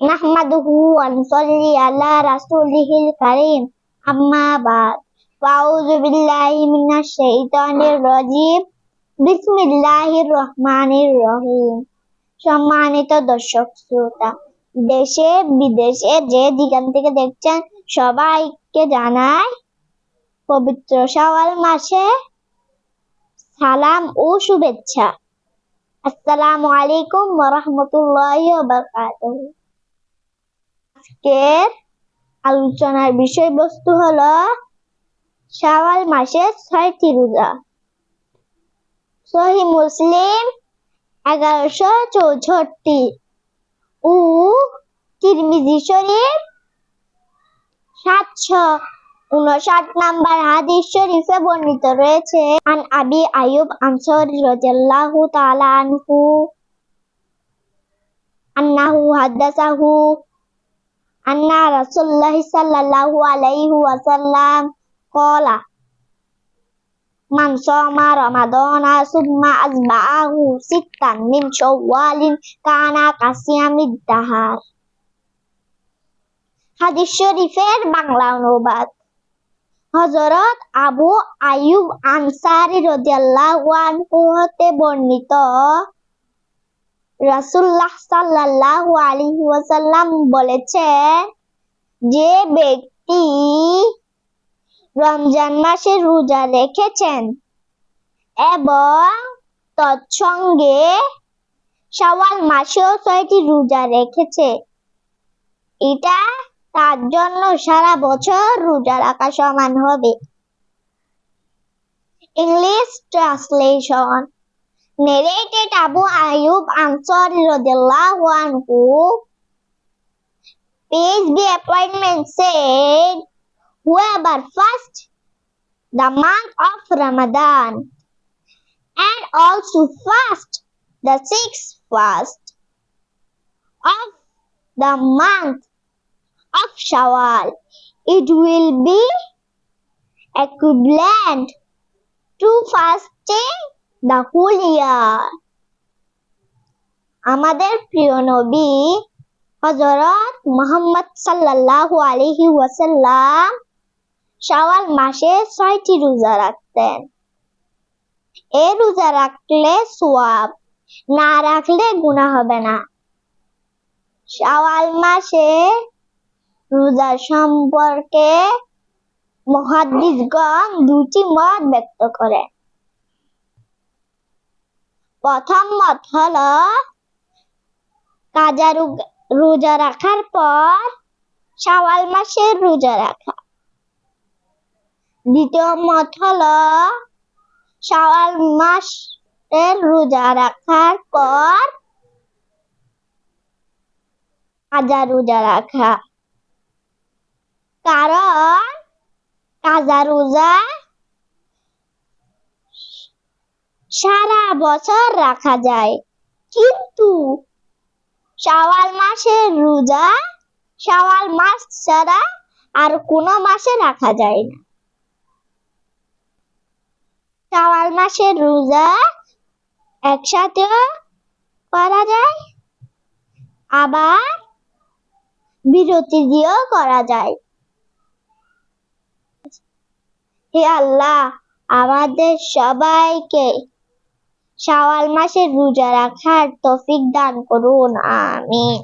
نحمده ونصلي على رسوله الكريم أما بعد فأعوذ بالله من الشيطان الرجيم بسم الله الرحمن الرحيم সম্মানিত দর্শক শ্রোতা দেশে বিদেশে যে দিকান থেকে দেখছেন সবাইকে জানাই পবিত্র শাওয়াল মাসে সালাম ও শুভেচ্ছা আসসালামু আলাইকুম ওয়া রাহমাতুল্লাহি ওয়া বারাকাতুহু আজকের আলোচনার বিষয়বস্তু হলো শাওয়াল মাসের ছয়টি রোজা। সহি মুসলিম এগারোশো চৌষট্টি ও তিরমিজি শরীফ সাতশো উনষাট নাম্বার হাদিস শরীফে বর্ণিত রয়েছে, আন আবি আয়ুব আনসারী রাদিয়াল্লাহু তাআলা আনহু আন্নাহু হাদাসাহু আন্না রাসূলুল্লাহ সাল্লাল্লাহু আলাইহি ওয়াসাল্লাম ক্বালা মান শামা রামাদানা সুম্মা আজবাআহু সিত্তান মিন শাওয়ালিন কানা কাসিয়ামিদ দাহার। হাদিস শরীফের বাংলা অনুবাদ। হযরত আবু আইয়ুব আনসারী রাদিয়াল্লাহু আনহু হতে বর্ণিত রাসূলুল্লাহ সাল্লাল্লাহু আলাইহি ওয়াসাল্লাম বলেছেন যে ব্যক্তি রমজান মাসে রোজা রেখেছেন এবং তৎসঙ্গে শাওয়াল মাসেও ছয়টি রোজা রেখেছে, এটা তার জন্য সারা বছর রোজা রাখা সমান হবে। English translation narrated Abu Ayyub Ansari radiallahu anhu. Peace be upon him said whoever fast the month of Ramadan and also fast the sixth fast of the month of Shawwal it will be equivalent to fasting year আমাদের প্রিয় নবী হযরত মুহাম্মদ সাল্লাল্লাহু আলাইহি ওয়াসাল্লাম শাওয়াল মাসে ছয়টি রোজা রাখতেন। এ রোজা রাখলে সোয়াব, না রাখলে গুনাহ হবে না। শাওয়াল মাসে রোজা সম্পর্কে মুহাদ্দিসগণ দুটি মত ব্যক্ত করেন প্রথম মত হলো, কাজা রোজা রাখার পর শাওয়াল মাসের রোজা রাখা। দ্বিতীয় মত হলো, শাওয়াল মাসের রোজা রাখার পর কাজা রোজা রাখা। কারণ কাজা রোজা সারা বছর রাখা যায়। কিন্তু শাওয়াল মাসের রোজা শাওয়াল মাস ছাড়া আর কোনো মাসে রাখা যায় না। শাওয়াল মাসের রোজা একসাথে করা যায়, আবার বিরতি দিয়েও করা যায়। হে আল্লাহ, আমাদের সবাইকে শাওয়াল মাসের রোজা রাখার তৌফিক দান করুন আমিন।